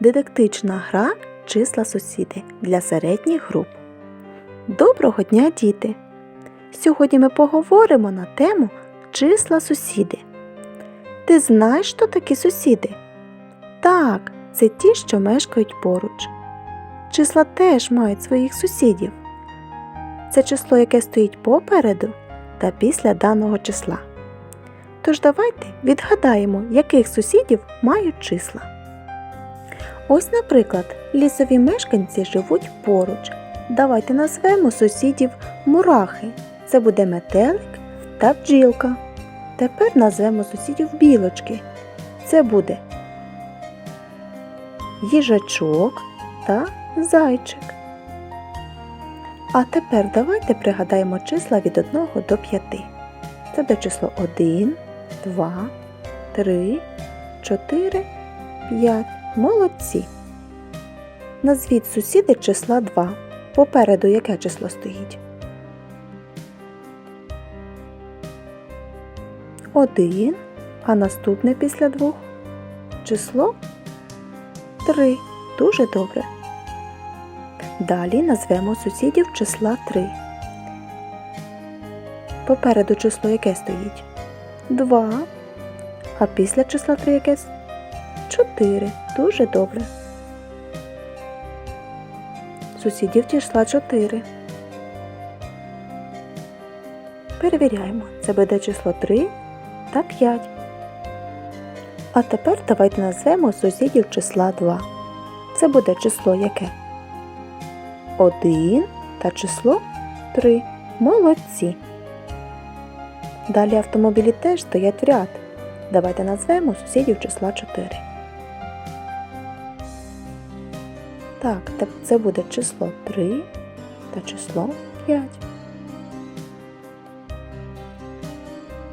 Дидактична гра числа сусіди для середніх груп. Доброго дня, діти! Сьогодні ми поговоримо на тему числа сусіди. Ти знаєш, що такі сусіди? Так, це ті, що мешкають поруч. Числа теж мають своїх сусідів. Це число, яке стоїть попереду та після даного числа. Тож давайте відгадаємо, яких сусідів мають числа. Ось, наприклад, лісові мешканці живуть поруч. Давайте назвемо сусідів мурахи. Це буде метелик та бджілка. Тепер назвемо сусідів білочки. Це буде їжачок та зайчик. А тепер давайте пригадаємо числа від 1 до 5. Це буде число 1, 2, 3, 4, 5. Молодці. Назвіть сусіди числа 2. Попереду яке число стоїть? 1. А наступне після 2 число 3. Дуже добре. Далі назвемо сусідів числа 3. Попереду число яке стоїть? 2. А після числа 3 яке? 4. Дуже добре. Сусідів числа 4. Перевіряємо. Це буде число 3 та 5. А тепер давайте назвемо сусідів числа 2. Це буде число яке? 1 та число 3. Молодці. Далі автомобілі теж стоять в ряд. Давайте назвемо сусідів числа 4. Так, це буде число 3 та число 5.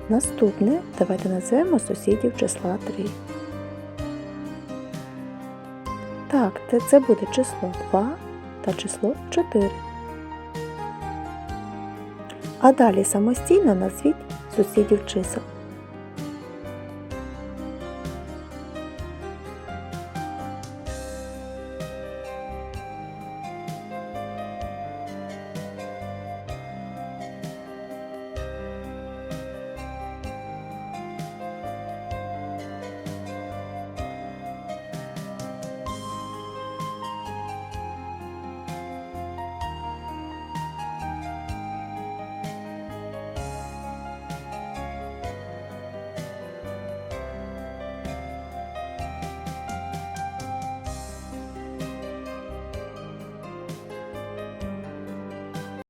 Наступне давайте назвемо сусідів числа 3. Так, це буде число 2 та число 4. А далі самостійно назвіть сусідів чисел